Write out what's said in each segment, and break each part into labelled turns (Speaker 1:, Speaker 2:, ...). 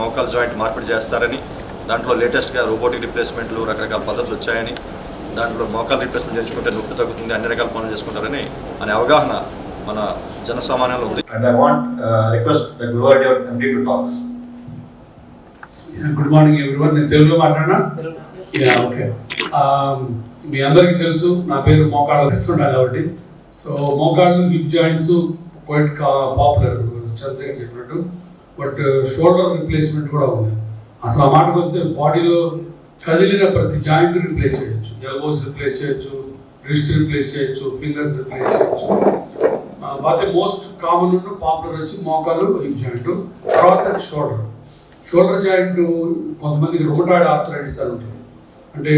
Speaker 1: మోకాల్ joint మార్పిడి చేస్తారని దాంట్లో లేటెస్ట్గా రోబోటిక్ రిప్లేస్మెంట్లు రకరకాల పద్ధతులు వచ్చాయని దాంట్లో మోకాల్ రిప్లేస్మెంట్ చేసుకుంటే నొప్పి తగ్గుతుంది అన్ని రకాల పనులు చేసుకుంటారని అనే అవగాహన మన జనసామాన్యంలో ఉంది.
Speaker 2: The Guru MD to talk.
Speaker 3: Good morning everyone నేను తెలుగులో మాట్లాడినా? ఓకే Um, మీ అందరికీ తెలుసు నా పేరు మోకాళ్ళు తీసుకున్నా కాబట్టి. సో మోకాళ్ళు hip joints quite popular Chandrasekhar చెప్పినట్టు. బట్ షోల్డర్ రిప్లేస్మెంట్ కూడా ఉంది. అసలు ఆ మాటకు వస్తే బాడీలో కదిలిన ప్రతి జాయింట్ రిప్లేస్ చేయొచ్చు. ఎల్బోస్ రిప్లేస్ చేయొచ్చు రిస్ట్ రిప్లేస్ చేయొచ్చు ఫింగర్స్ రిప్లేస్ చేయొచ్చు. అయితే మోస్ట్ కామన్ పాపులర్ వచ్చి మోకాలు హిప్ జాయింట్ తర్వాత షోల్డర్ షోల్డర్ జాయింట్ కొంతమందికి రోటాయిడ్ ఆర్థరైటిస్ అని ఉంటుంది. అంటే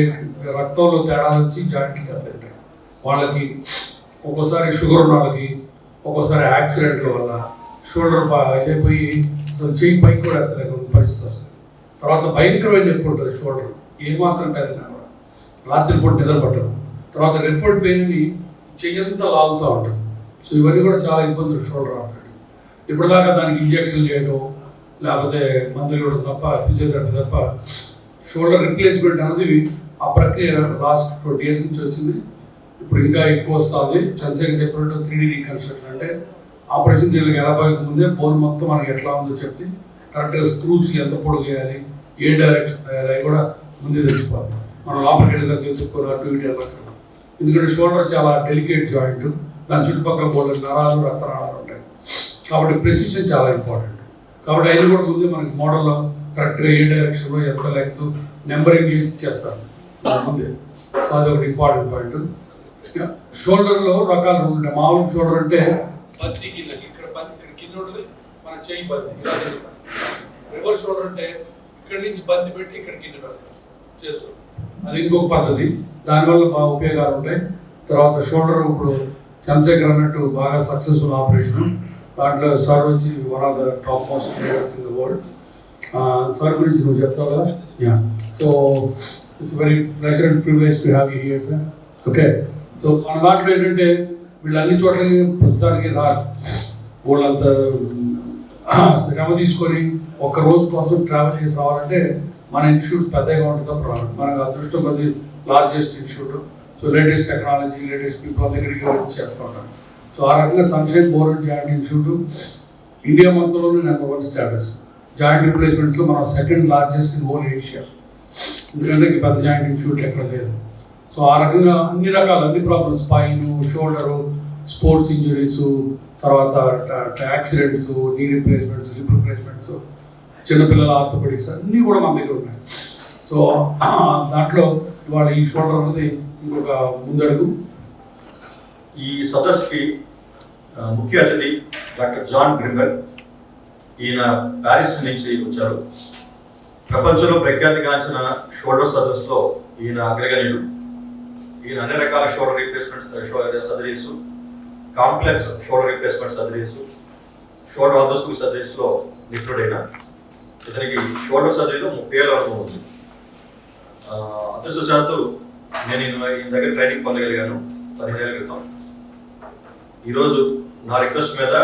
Speaker 3: రక్తంలో తేడాలు వచ్చి జాయింట్లు దెబ్బతింటాయి వాళ్ళకి ఒక్కోసారి షుగర్ ఉన్న వాళ్ళకి ఒక్కోసారి యాక్సిడెంట్ల వల్ల షోల్డర్ అయిపోయి చేయి పైకి కూడా ఎత్తలేక పరిస్థితి వస్తుంది తర్వాత భయంకరమైన నొప్పి ఉంటుంది షోల్డర్ ఏమాత్రం కదిలినా కూడా రాత్రిపూట నిద్ర పట్టడం తర్వాత రెఫర్డ్ పెయిన్ని చెయ్యంతా లాగుతూ ఉంటాడు సో ఇవన్నీ కూడా చాలా ఇబ్బందులు షోల్డర్ ఆర్థరైటిస్ ఇప్పటిదాకా దానికి ఇంజెక్షన్ చేయడం లేకపోతే మందులు ఇవ్వడం తప్ప ఫిజియోథెరపీ తప్ప షోల్డర్ రిప్లేస్మెంట్ అనేది ఆ ప్రక్రియ లాస్ట్ ట్వంటీ ఇయర్స్ నుంచి వచ్చింది. ఇప్పుడు ఇంకా ఎక్కువ వస్తుంది. చంద్రశేఖర్ చెప్పినట్టు త్రీ డీ రీకన్స్ట్రక్షన్ అంటే ఆపరేషన్ చేయడానికి ఎలా పోయక ముందే బోన్ మొత్తం మనకి ఎట్లా ఉందో చెప్తే కరెక్ట్గా స్క్రూస్ ఎంత పొడుగు వేయాలి ఏ డైరెక్షన్ వేయాలి అవి కూడా ముందే తెలుసుకోవాలి. మనం లోపలికి వెళ్ళిన తెలుసుకొని అటు ఇటు వెళ్ళక్కర్లేదు ఎందుకంటే షోల్డర్ చాలా డెలికేట్ జాయింట్ దాని చుట్టుపక్కల బోర్డు నరాలు రక్తనాళాలు ఉంటాయి. కాబట్టి ప్రెసిషన్ చాలా ఇంపార్టెంట్ కాబట్టి అది కూడా ముందే మనకి మోడల్లో కరెక్ట్గా ఏ డైరెక్షన్లో ఎంత లెంగ్త్ నెంబరింగ్ చేసి చేస్తారు. ముందే. సో అది ఒకటి ఇంపార్టెంట్ పాయింట్. షోల్డర్లో రకాలు ఉంటాయి. మామూలు షోల్డర్ అంటే బంతి కింద ఇక్కడ బంతి ఇక్కడ కింద ఉంటుంది మన చెయ్యి బంతి ఇలా జరుగుతుంది రివర్స్ షోల్డర్ అంటే ఇక్కడి నుంచి బంతి పెట్టి ఇక్కడ కింద పెడతాం చేతులు అది ఇంకొక పద్ధతి. దానివల్ల బాగా ఉపయోగాలు ఉంటాయి. తర్వాత షోల్డర్ ఇప్పుడు చంద్రశేఖర్ అన్నట్టు బాగా సక్సెస్ఫుల్ ఆపరేషన్ దాంట్లో సార్ వచ్చి one of the top most players in the world sir గురించి నువ్వు చెప్తావు? కదా yeah so it's very pleasure and privilege to have you here sir okay so మన దాంట్లో ఏంటంటే వీళ్ళు అన్ని చోట్లకి ప్రతిసారికి రారు. వాళ్ళంత శ్రమ తీసుకొని ఒక్క రోజు కోసం ట్రావెల్ చేసి రావాలంటే మన ఇన్స్టిట్యూట్ పెద్దగా ఉంటుంది తప్ప రాదు. మనకు అదృష్టం కొద్ది largest institute so latest technology latest people దగ్గరికి వచ్చి చేస్తూ ఉంటారు. సో ఆ రకంగా sunshine board joint institute India మొత్తంలోనే number one status joint రిప్లేస్మెంట్స్లో మనం second largest in whole Asia ఎందుకంటే పెద్ద జాయింట్ ఇన్స్టిట్యూట్ ఎక్కడ లేదు. సో ఆ రకంగా అన్ని రకాల అన్ని problems spine shoulder sports injuries తర్వాత accidents knee replacements hip replacements చిన్నపిల్లల ఆర్థోపెడిక్స్ అన్నీ కూడా మన దగ్గర ఉన్నాయి. సో దాంట్లో ఇవాళ ఈ షోల్డర్ అనేది ఇంకొక ముందడుగు.
Speaker 2: ఈ సదస్సుకి ముఖ్య అతిథి డాక్టర్ జాన్ గ్రింబెల్ ఈయన ప్యారిస్ నుంచి వచ్చారు. ప్రపంచంలో ప్రఖ్యాతిగాంచిన షోల్డర్ సదస్సులో ఈయన అగ్రగణ్యుడు. ఈయన అన్ని రకాల shoulder replacement surgeries complex shoulder replacement surgeries shoulder arthroscopy సర్జరీస్లో నిపుణుడైన ఇతనికి షోల్డర్ సర్జరీలో ముప్పై ఏళ్ళ అనుభవం ఉంది. అదృష్టశాత్తు నేను ఈయన దగ్గర ట్రైనింగ్ పొందగలిగాను. పదిహేను క్రితం. ఈరోజు నా రిక్వెస్ట్ మీద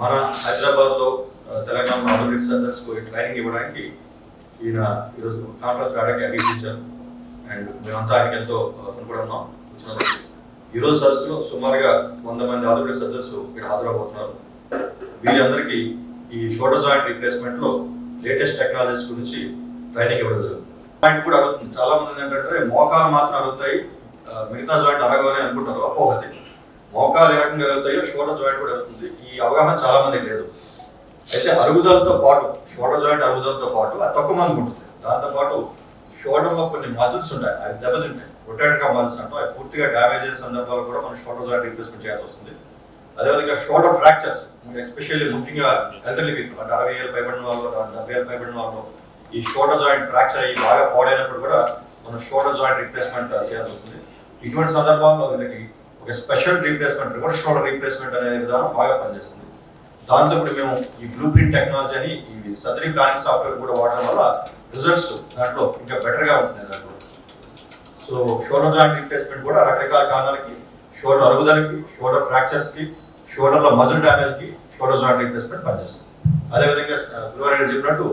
Speaker 2: మన హైదరాబాద్లో తెలంగాణ ఆర్థోపెడిక్ సర్జన్స్కు ట్రైనింగ్ ఇవ్వడానికి ఈయన ఈరోజు కాన్ఫరెన్స్ కాడకి అంగీకరించారు. అండ్ మేమంతా ఆయనకి ఎంతో అనుకుంటున్నాం వచ్చినందుకు ఈరోజు సదస్సులో సుమారుగా వంద మంది ఆర్థోపెడిక్ సర్జన్స్ ఇక్కడ హాజరవబోతున్నారు వీరందరికీ ఈ షోల్డర్ జాయింట్ రీప్లేస్మెంట్లో లేటెస్ట్ టెక్నాలజీస్ గురించి ట్రైనింగ్ ఇవ్వడం జరుగుతుంది. జాయింట్ కూడా అడుగుతుంది. చాలా మంది ఏంటంటే మోకాలు మాత్రం అడుగుతాయి. మిగతా జాయింట్ అరగవని అనుకుంటారు. అపోహతి మోకాలు ఏ రకంగా అరుగుతాయో షోల్డర్ జాయింట్ కూడా అరుగుతుంది ఈ అవగాహన చాలా మందికి లేదు. అయితే అరుగుదలతో పాటు షోల్డర్ జాయింట్ అరుగుదలతో పాటు అది తక్కువ మందికి ఉంటుంది. దాంతోపాటు షోల్డర్లో కొన్ని మజిల్స్ ఉంటాయి అవి దెబ్బతింటాయి రొటేటర్గా మజిల్స్ అంటాం అవి పూర్తిగా డ్యామేజ్ అయిన సందర్భాల్లో కూడా మనం షోల్డర్స్ జాయింట్ రిప్లేస్మెంట్ చేయాల్సి వస్తుంది. అదేవిధంగా షోల్డర్ ఫ్రాక్చర్స్ ఎస్పెషల్లీ ముఖ్యంగా ఎల్డర్లీ పీపుల్ అంటే అరవై ఏళ్ళు పైబడిన వాళ్ళు డెబ్బై ఏళ్ళు పైబడిన వాళ్ళు ఈ షోల్డర్ జాయింట్ ఫ్రాక్చర్ అయ్యి బాగా పాడైనప్పుడు కూడా మనం షోల్డర్ జాయింట్ రిప్లేస్మెంట్ చేయాల్సి వస్తుంది. ఇటువంటి సందర్భాల్లో వీళ్ళకి ఒక special replacement reverse shoulder replacement అనే విధానం బాగా పనిచేస్తుంది. దాంతో ఇప్పుడు మేము ఈ బ్లూ ప్రింట్ టెక్నాలజీ అని ఈ సర్జరీ ప్లానింగ్ సాఫ్ట్వేర్ కూడా వాడడం వల్ల రిజల్ట్స్ దాంట్లో ఇంకా బెటర్గా ఉంటున్నాయి దాంట్లో సో షోల్డర్ జాయింట్ రీప్లేస్మెంట్ కూడా రకరకాల కారణాలకి షోల్డర్ అరుగుదలకి షోల్డర్ ఫ్రాక్చర్స్కి షోల్డర్లో మజిల్ డ్యామేజ్కి షోల్డర్ జాయింట్ రీప్లేస్మెంట్ పనిచేస్తుంది అదేవిధంగా గురువారెడ్డి చెప్పినట్టు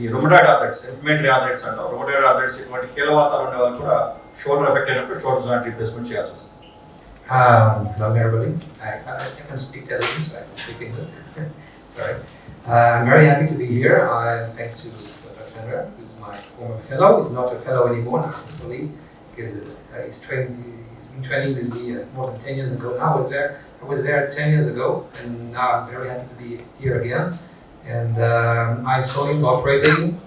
Speaker 2: ఈ రొమటాయిడ్ ఆథరైటిస్ ఇన్ఫ్లమేటరీ ఆథరైటిస్ అంటాం రొమటాయిడ్ ఆథరైటిస్ ఇటువంటి కీలవాతాలు ఉండే వాళ్ళు కూడా షోల్డర్ ఎఫెక్ట్ అయినప్పుడు షోల్డర్ జాయింట్ రీప్లేస్మెంట్ చేయాల్సి వస్తుంది
Speaker 4: Um, hello everybody. I, I, I can speak Telugu, so I can speak English. Sorry. Uh, I'm very happy to be here. Uh, thanks to Chandra, who's my former fellow. He's not a fellow anymore now, I because uh, he's trained. He's been training with me uh, more than ten years ago. Now I was there. I was there ten years ago, and now I'm very happy to be here again. And um, I saw him operating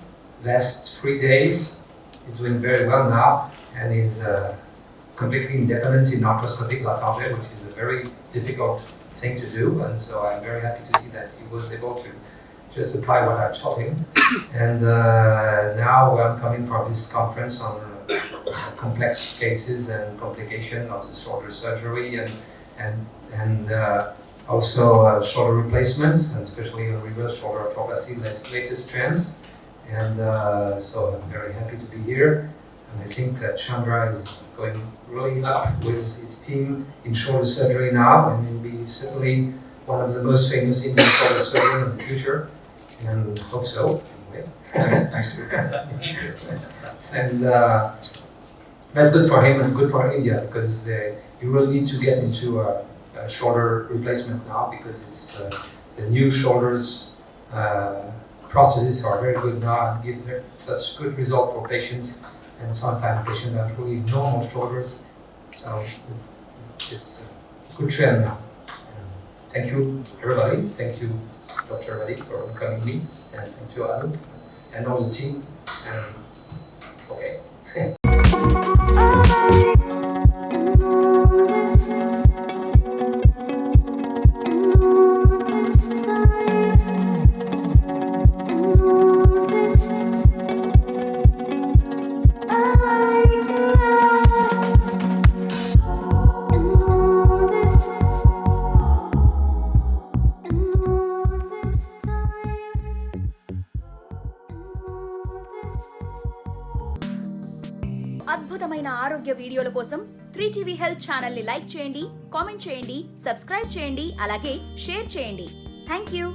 Speaker 4: last three days. He's doing very well now, and he's. Uh, completely independent in arthroscopic lathanger, which is a very difficult thing to do. And so I'm very happy to see that he was able to just apply what I taught him. And uh, now I'm coming from this conference on uh, complex cases and complication of the shoulder surgery and and and uh, also uh, shoulder replacements, and especially on reverse shoulder arthroplasty, latest trends. And uh, so I'm very happy to be here. And I think that Chandra is going really up with his team in shoulder surgery now, and he'll be certainly one of the most famous Indian shoulder surgeons in the future, and hope so. Anyway, thanks, thanks to And uh, that's good for him and good for India because uh, you really need to get into a, a shoulder replacement now because it's, uh, the new shoulders uh, prostheses are very good now and give such good result for patients and sometimes patients have really normal shoulders. So it's, it's, it's a good trend now. And thank you, everybody. Thank you, Dr. Reddy, for welcoming me. And thank you, Anup, and all the team. And okay.
Speaker 5: అద్భుతమైన ఆరోగ్య వీడియోల కోసం three TV health ఛానల్ని like చేయండి comment చేయండి subscribe చేయండి అలాగే share చేయండి. Thank you